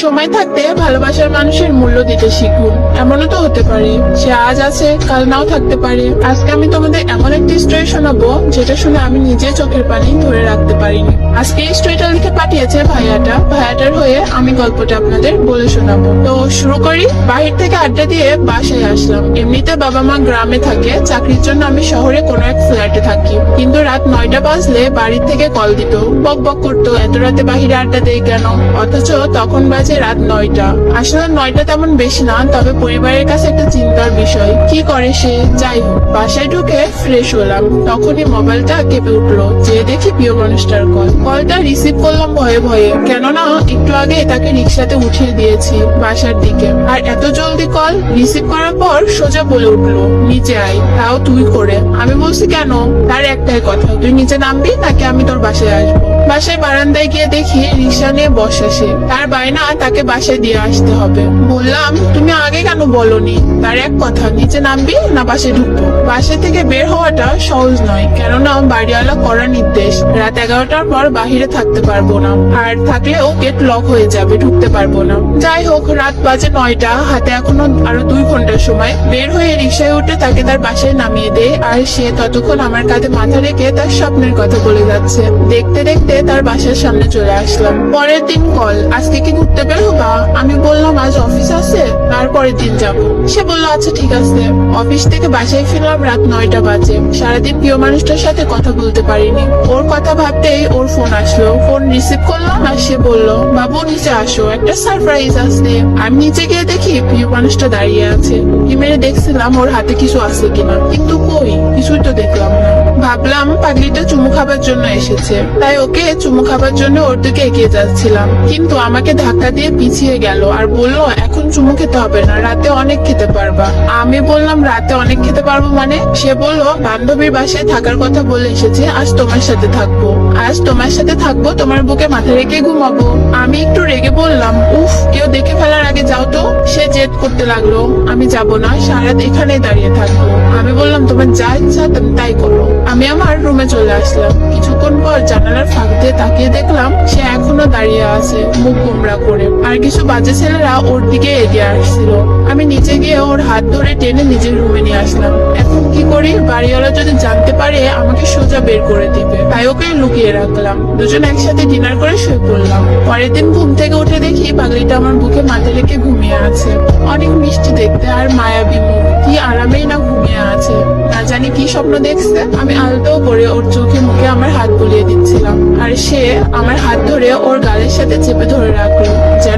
সময় থাকতে ভালোবাসার মানুষের মূল্য দিতে শিখুন। এমনও তো হতে পারে সে আজ আছে, কাল নাও থাকতে পারে। আজকে আমি তোমাদের এমন একটি স্টোরি শোনাবো, যেটা শুনে আমি নিজে চোখের পানি ধরে রাখতে পারিনি। আজকে এই স্টোরিটা লিখে পাঠিয়েছে ভাইয়াটা। ভাইয়াটার হয়ে আমি গল্পটা আপনাদের বলে শোনাবো। তো শুরু করি। বাহির থেকে আড্ডা দিয়ে বাসায় আসলাম। এমনিতে বাবা মা গ্রামে থাকে, চাকরির জন্য আমি শহরে কোনো এক ফ্ল্যাটে থাকি। কিন্তু রাত নয়টা বাজলে বাড়ির থেকে কল দিত। বক বক করতো, এত রাতে বাহিরে আড্ডা দেয় কেন? অথচ তখন বাজে রাত নয়টা। আসলে নয়টা তেমন বেশি না, তবে পরিবারের কাছে একটা চিন্তার বিষয়। কি করে সে? যাই হোক, বাসায় ঢুকে ফ্রেশ হলাম। তখনই মোবাইলটা কেঁপে উঠল। যে দেখি প্রিয় মানুষটার কল। কলটা রিসিভ করলাম ভয়ে ভয়ে। কেননা, একটু আগে তাকে রিক্সাতে উঠিয়ে দিয়েছি বাসার দিকে। আর এত জলদি কল রিসিভ করার পর সোজা বলে উঠল, নিচে আয়। তাও তুই করে। আমি বলছি, কেন? তার একটাই কথা, তুই নিচে নামবি, নাকি আমি তোর বাসায় আসব? বাসায় বারান্দায় গিয়ে দেখি রিক্সা নিয়ে বসে সে। তার বায়না তাকে বাসায় দিয়ে আসতে হবে। বললাম, তুমি আগে কেন বলনি? তার এক কথা, নিচে নামবি না বাসে ঢুকবো? বাসা থেকে বের হওয়াটা সহজ নয়, কেননা বাড়িওয়ালা করা নির্দেশ। রাত এগারোটার পর বাহিরে থাকতে পারব না, আর থাকলেও গেট লক হয়ে যাবে, ঢুকতে পারব না। যাই হোক, রাত বাজে নয়টা, হাতে এখনও আরও দুই ঘণ্টার সময়। বের হয়ে রিক্সায় উঠে তাকে তার বাসায় নামিয়ে দেয় আর সে ততক্ষণ আমার কাঁধে মাথা রেখে তার স্বপ্নের কথা বলে যাচ্ছে। দেখতে দেখতে তার বাসার সামনে চলে আসলাম। পরের দিন কল আজকে কি ঘুরতে বের হবা? আমি বললাম, আজ অফিস আছে তারপরের দিন যাব। সে বলল আচ্ছা ঠিক আছে। অফিস থেকে বাসায় ফিরলাম রাত নয়টা বাজে। সারাদিন প্রিয় মানুষটার সাথে কথা বলতে পারিনি। ওর কথা ভাবতেই ওর ফোন আসলো। ফোন রিসিভ করলাম আর সে বলল, বাবু, নিচে আসো, একটা সারপ্রাইজ আছে। আমি নিচে গিয়ে দেখি প্রিয় মানুষটা দাঁড়িয়ে আছে। মেরে দেখছিলাম ওর হাতে কিছু আছে কিনা। কিন্তু কই? কিছুই তো দেখলাম না। ভাবলাম, পাগলিটা চুমু খাবার জন্য এসেছে। তাই ওকে চুমু খাবার জন্য ওর দিকে এগিয়ে যাচ্ছিলাম। কিন্তু আমাকে ধাক্কা দিয়ে পিছিয়ে গেল আর বলল, এখন চুমু খেতে হবে না, রাতে অনেক খেতে পারবা। আমি বললাম, রাতে অনেক খেতে পারব মানে? সে বলল, বান্ধবীর বাসায় থাকার কথা বলে এসেছে, আজ তোমার সাথে থাকব। আজ তোমার সাথে থাকব, তোমার বুকে মাথা রেখে ঘুমাবো। আমি একটু রেগে বললাম, উফ, কেউ দেখে ফেলার আগে যাও তো। সে জেদ করতে লাগল, আমি যাব না সারাত এখানে দাঁড়িয়ে থাকব। আমি বললাম, তোমার যা ইচ্ছা তুমি তাই করো। আমি আমার রুমে চলে আসলাম। কিছুক্ষণ পর জানালার ফাঁক দিয়ে তাকিয়ে দেখলাম, সে এখনও দাঁড়িয়ে আছে, মুখ গোমরা করে। আর কিছু বাজে ছেলেরা ওর দিকে এগিয়ে আসছিল। আমি নিচে গিয়ে ওর হাত ধরে টেনে নিজের রুমে নিয়ে আসলাম। এখন কি করি? বাড়িওয়ালা যদি জানতে পারে আমাকে সোজা বের করে দিবে। তাই ওকে লুকিয়ে রাখলাম। দুজন একসাথে ডিনার করে শুয়ে পড়লাম। পরের দিন ঘুম থেকে উঠে দেখি পাগলিটা আমার বুকে মাথা রেখে ঘুমিয়ে আছে। অনেক মিষ্টি দেখতে আর মায়াবী মুখ। কি আরামেই না ঘুমিয়ে আছে। না জানি কি স্বপ্ন দেখছে? আমি আলতো করে ওর চোখে মুখে আমার হাত বুলিয়ে দিচ্ছিলাম। আর সে আমার হাত ধরে ওর গালের সাথে চেপে ধরে রাখল।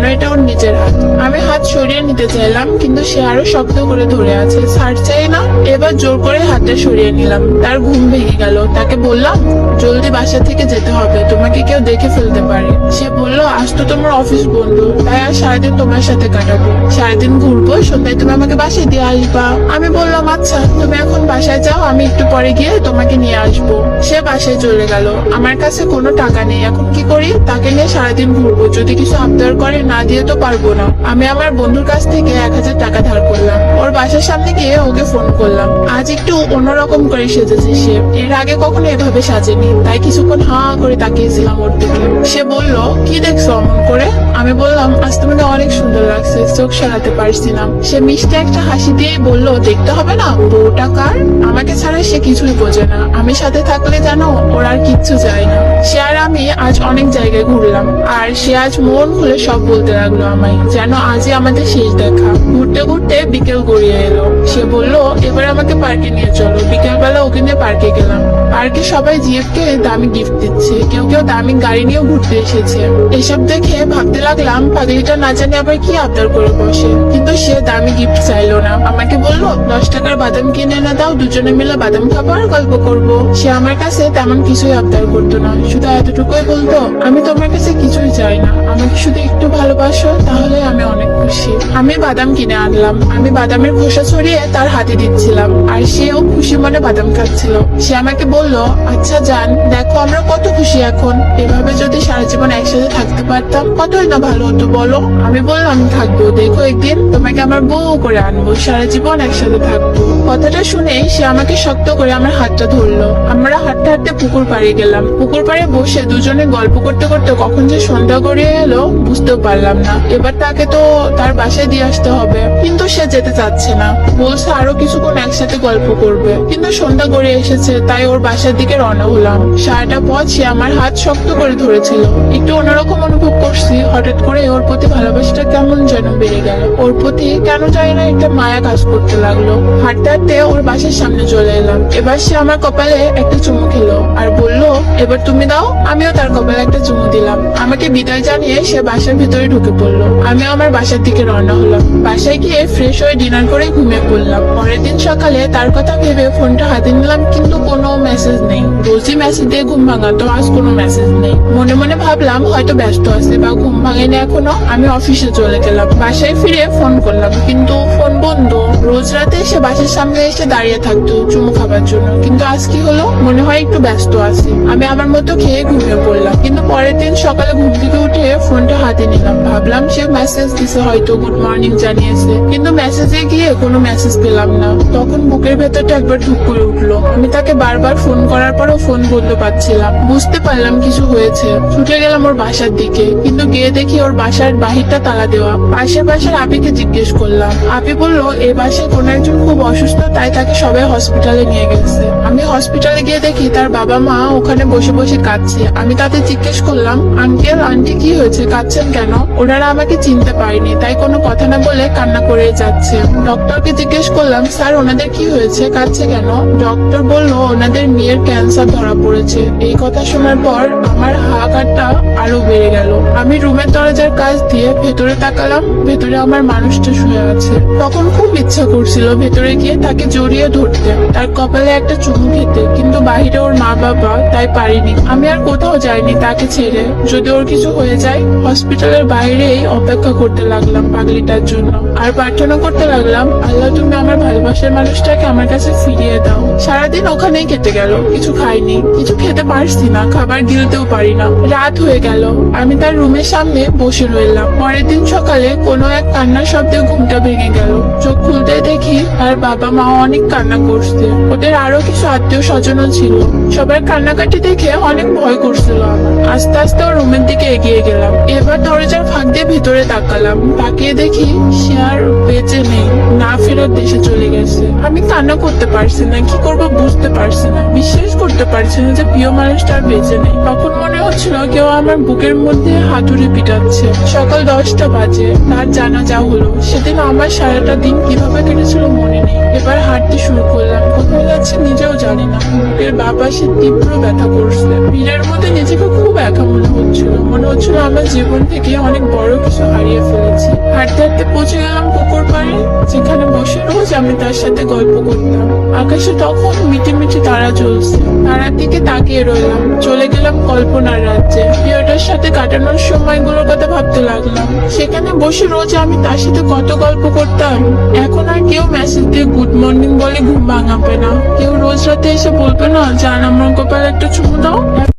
যেন এটা ওর নিজের হাত। আমি হাত সরিয়ে নিতে চাইলাম, কিন্তু সে আরও শক্ত করে ধরে আছে। ছাড় চাই না, এবার জোর করে হাতটা সরিয়ে নিলাম। তার ঘুম ভেঙে গেল। তাকে বললাম, জলদি বাসা থেকে যেতে হবে, তোমাকে কেউ দেখে ফেলতে পারে। সে বলল, আজ তো তোমার অফিস বন্ধ, তাই আর সারাদিন তোমার সাথে কাটাবো। সারাদিন ঘুরবো, সন্ধ্যায় তুমি আমাকে বাসায় দিয়ে আসবা। আমি বললাম আচ্ছা তুমি এখন বাসায় যাও, আমি একটু পরে গিয়ে তোমাকে নিয়ে আসব। সে বাসায় চলে গেল। আমার কাছে কোনো টাকা নেই, এখন কি করি? তাকে নিয়ে সারাদিন ঘুরবো, যদি কিছু আবদার করে না দিয়ে তো পারব না। আমি আমার বন্ধুর কাছ থেকে এক হাজার টাকা ধার করলাম। ওর বাসার সামনে গিয়ে ওকে ফোন করলাম। আজ একটু অন্যরকম করে সেজেছে সে। এর আগে কখনো এভাবে সাজেনি। তাই কিছুক্ষণ হা করে তাকিয়েছিলাম ওর দিকে। সে বলল, কি দেখছ অমন করে? আমি বললাম, আজ তোমাকে অনেক সুন্দর লাগছে। চোখ সারাতে পারছি না সে মিষ্টি একটা হাসি দিয়ে বলল, দেখতে হবে না, বউটা কার? আমাকে ছাড়া সে কিছুই বোঝে না। আমি সাথে থাকলে জানো, ওর আর কিচ্ছু চাই না। সে আর আমি আজ অনেক জায়গায় ঘুরলাম। আর সে আজ মন খুলে সব বলতে লাগল আমায়, যেন আজই আমাদের শেষ দেখা। ঘুরতে ঘুরতে বিকেল গড়িয়ে এলো। সে বলল, এবার আমাকে পার্কে নিয়ে চলো। বিকেল বেলা ওকে নিয়ে পার্কে গেলাম। পার্কে সবাই জিএফকে দামি গিফট দিচ্ছে। কেউ কেউ দামি গাড়ি নিয়েও ঘুরতে এসেছে। এসব দেখে ভাবতে লাগলাম, পাগলিটা না জানি আবার কি আবদার করে বসে? কিন্তু সে দামি গিফট চাইলো না। আমাকে বলল, দশ টাকার বাদাম কিনে এনে দাও, দুজনে মিলে বাদাম খাব আর গল্প করব। সে আমার কাছে তেমন কিছুই আবদার করতো না। শুধু এতটুকুই বলতো, আমি তোমার কাছে কিছুই চাই না আমাকে শুধু একটু ভালোবাসো তাহলে আমি অনেক খুশি। আমি বাদাম কিনে আনলাম। আমি বাদামের খোসা ছড়িয়ে তার হাতে দিচ্ছিলাম। আর সেও খুশি মনে বাদাম খাচ্ছিল। সে আমাকে বলল আচ্ছা যান দেখো আমরা কত খুশি এখন। এভাবে যদি সারা জীবন একসাথে থাকতে পারতাম, কতই না ভালো হতো, বলো? আমি বললাম, থাকব। দেখো একদিন তোমাকে আমার বউ করে আনব, সারা জীবন একসাথে থাকব। কথাটা শুনেই সে আমাকে শক্ত করে আমার হাতটা ধরলো। আমরা হাঁটতে হাঁটতে পুকুর পাড়ে গেলাম। পুকুর পাড়ে বসে দুজনে গল্প করতে করতে কখন যে সন্ধ্যা গড়িয়ে এলো, বুঝতেও পারলাম না। এবার তাকে তো তার বাসায় দিয়ে আসতে হবে। কিন্তু সে যেতে চাচ্ছে না। বলছে আরও কিছুক্ষণ একসাথে গল্প করবে। কিন্তু সন্ধ্যা গড়ে এসেছে, তাই ওর বাসার দিকে রওনা হলাম। সারাটা পথ সে আমার হাত শক্ত করে ধরেছিল। একটু অন্যরকম অনুভব করছি। হঠাৎ করে ওর প্রতি ভালোবাসাটা কেমন যেন বেড়ে গেল। ওর প্রতি কেন জানি না একটা মায়া কাজ করতে লাগল। হাঁটতে ওর বাসার সামনে চলে এলাম। এবার সে আমার কপালে একটা চুমু খেলো আর বলল, এবার তুমি দাও, আমিও তার কপালে একটা চুমু দিলাম। আমাকে বিদায় জানিয়ে সে বাসার ভিতরে ঢুকে পড়ল। আমিও আমার বাসার দিকে রওনা হলাম। বাসায় গিয়ে ফ্রেশ হয়ে ডিনার করে ঘুমিয়ে পড়লাম। পরের দিন সকালে তার কথা ভেবে ফোনটা হাতে নিলাম, কিন্তু কোনো মেসেজ নেই। রোজই মেসেজ দিয়ে ঘুম ভাঙাতো আজ কোনো মেসেজ নেই। মনে মনে ভাবলাম হয়তো ব্যস্ত আছে বা ঘুম ভাঙেনি এখনও। আমি অফিসে চলে গেলাম। বাসায় ফিরে ফোন করলাম, কিন্তু ফোন বন্ধ। রোজ রাতে সে বাসার সামনে এসে দাঁড়িয়ে থাকতো চুমু খাবার জন্য। কিন্তু আজ কি হলো? মনে হয় একটু ব্যস্ত আছে। আমি আমার মতো খেয়ে ঘুমিয়ে পড়লাম। কিন্তু পরের দিন সকালে ঘুম থেকে উঠে ফোনটা হাতে নিলাম। ভাবলাম সে মেসেজ দিছে, হয়তো গুড মর্নিং জানিয়েছে। কিন্তু মেসেজে গিয়ে কোনো মেসেজ পেলাম না। তখন বুকের ভেতরটা একবার ধুক করে উঠল। আমি তাকে বারবার ফোন করার পরও ফোন বলতে পারছিলাম বুঝতে পারলাম কিছু হয়েছে। ছুটে গেলাম ওর বাসার দিকে। কিন্তু গিয়ে দেখি ওর বাসার বাহিরটা তালা দেওয়া। পাশে পাশের আপিকে জিজ্ঞেস করলাম। আপি বলল এই বাসায় কোনো একজন খুব অসুস্থ, তাই তাকে সবাই হসপিটালে নিয়ে গেছে। আমি হসপিটালে গিয়ে দেখি তার বাবা মা ওখানে বসে বসে কাঁদছে। আমি তাদের জিজ্ঞেস করলাম, আঙ্কেল, আন্টি কি হয়েছে? কাঁদছেন কেন? ওনারা আমাকে চিনতে পারেনি, তাই কোনো কথা না বলে কান্না করে যাচ্ছে। ডক্টরকে জিজ্ঞেস করলাম, স্যার, ওনাদের কি হয়েছে? কাঁদছে কেন? ডক্টর বলল, ওনাদের মেয়ের ক্যান্সার ধরা পড়েছে। এই কথা শোনার পর আমার হাহাকারটা আরও বেড়ে গেল। আমি রুমের দরজার কাছ দিয়ে ভেতরে তাকালাম ভেতরে আমার মানুষটা শুয়ে আছে। তখন খুব ইচ্ছা করছিল ভেতরে গিয়ে তাকে জড়িয়ে ধরতে। তার কপালে একটা চুমু খেতে, কিন্তু বাহিরে ওর মা বাবা তাই পারিনি। আমি আর কোথাও যাইনি তাকে ছেড়ে। যদি ওর কিছু হয়ে যায়, হসপিটালের বাইরেই অপেক্ষা করতে লাগলাম পাগলিটার জন্য। আর প্রার্থনা করতে লাগলাম, আল্লাহ, তুমি আমার ভালোবাসার মানুষটাকে আমার কাছে ফিরিয়ে দাও। সারাদিন ওখানেই কেটে গেল, কিছু খাইনি, কিছু খেতে পারছি না, খাবার গিলতেও পারি না। রাত হয়ে গেল, আমি তার রুমের সামনে বসে রইলাম। পরের দিন সকালে কোনো এক কান্নার শব্দে ঘুমটা ভেঙে গেল। চোখ খুলতে দেখি তার বাবা মা অনেক কান্না করছে। ওদের আরও কিছু আত্মীয় স্বজনও ছিল। সবার কান্নাকাটি দেখে অনেক ভয় করছিল আমার। আস্তে আস্তে ওর রুমের দিকে এগিয়ে গেলাম। এবার দরজার ফাঁক দিয়ে ভিতরে তাকালাম। তাকিয়ে দেখি সে আর বেঁচে নেই। না ফেরত দেশে চলে গেছে। আমি কান্না করতে পারছি না। কি করব বুঝতে পারছি না। বিশ্বাস করতে পারছি না যে প্রিয় মানুষটা বেঁচে নেই। তখন মনে হচ্ছিল কেউ আমার বুকের মধ্যে হাতুড়ি পিটাচ্ছে। সকাল দশটা বাজে, তার জানা যা হলো, সেদিন আমার সারাটা দিন কীভাবে কেটেছিল মনে নেই। এবার হাঁটতে শুরু করলাম। কোথায় যাচ্ছে নিজেও জানি না। বুকের বাবা সে তীব্র ব্যথা করছে। ভিড়ের মধ্যে নিজেকে খুব একা মনে হচ্ছিল। মনে হচ্ছিল আমার জীবন থেকে অনেক বড় কিছু হারিয়ে ফেলেছি। হাঁটতে হাঁটতে পৌঁছে গেলাম পুকুর পাড়ে, যেখানে বসে রোজ আমি তার সাথে গল্প করতাম। আকাশে তখন মিটি মিটি তারা জ্বলছে। তারার দিকে তাকিয়ে রইলাম। চলে গেলাম কল্পনার রাজ্যে। প্রিয়টার সাথে কাটানোর সময়গুলোর কথা ভাবতে লাগলাম। সেখানে বসে রোজ আমি তার সাথে কত গল্প করতাম। এখন আর কেউ মেসেজ দিয়ে গুড মর্নিং বলে ঘুম ভাঙাবে না। কেউ রোজ রাতে এসে বলবে না, জান, আমার কপালে একটা চুমু দাও।